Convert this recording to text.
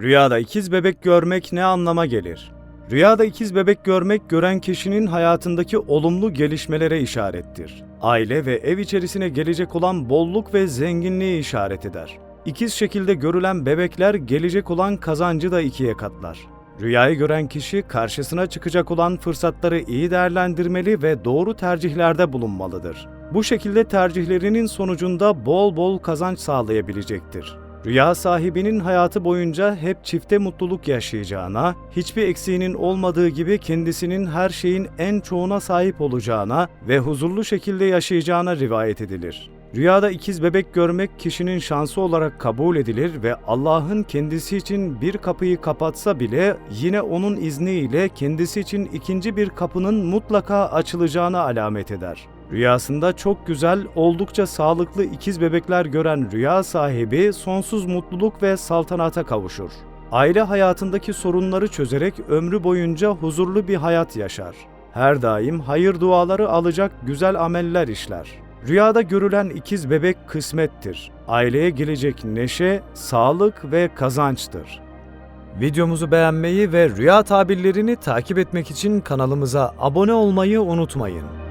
Rüyada ikiz bebek görmek ne anlama gelir? Rüyada ikiz bebek görmek gören kişinin hayatındaki olumlu gelişmelere işarettir. Aile ve ev içerisine gelecek olan bolluk ve zenginliği işaret eder. İkiz şekilde görülen bebekler gelecek olan kazancı da ikiye katlar. Rüyayı gören kişi karşısına çıkacak olan fırsatları iyi değerlendirmeli ve doğru tercihlerde bulunmalıdır. Bu şekilde tercihlerinin sonucunda bol bol kazanç sağlayabilecektir. Rüya sahibinin hayatı boyunca hep çifte mutluluk yaşayacağına, hiçbir eksiğinin olmadığı gibi kendisinin her şeyin en çoğuna sahip olacağına ve huzurlu şekilde yaşayacağına rivayet edilir. Rüyada ikiz bebek görmek kişinin şansı olarak kabul edilir ve Allah'ın kendisi için bir kapıyı kapatsa bile yine onun izniyle kendisi için ikinci bir kapının mutlaka açılacağına alamet eder. Rüyasında çok güzel, oldukça sağlıklı ikiz bebekler gören rüya sahibi sonsuz mutluluk ve saltanata kavuşur. Aile hayatındaki sorunları çözerek ömrü boyunca huzurlu bir hayat yaşar. Her daim hayır duaları alacak güzel ameller işler. Rüyada görülen ikiz bebek kısmettir. Aileye gelecek neşe, sağlık ve kazançtır. Videomuzu beğenmeyi ve rüya tabirlerini takip etmek için kanalımıza abone olmayı unutmayın.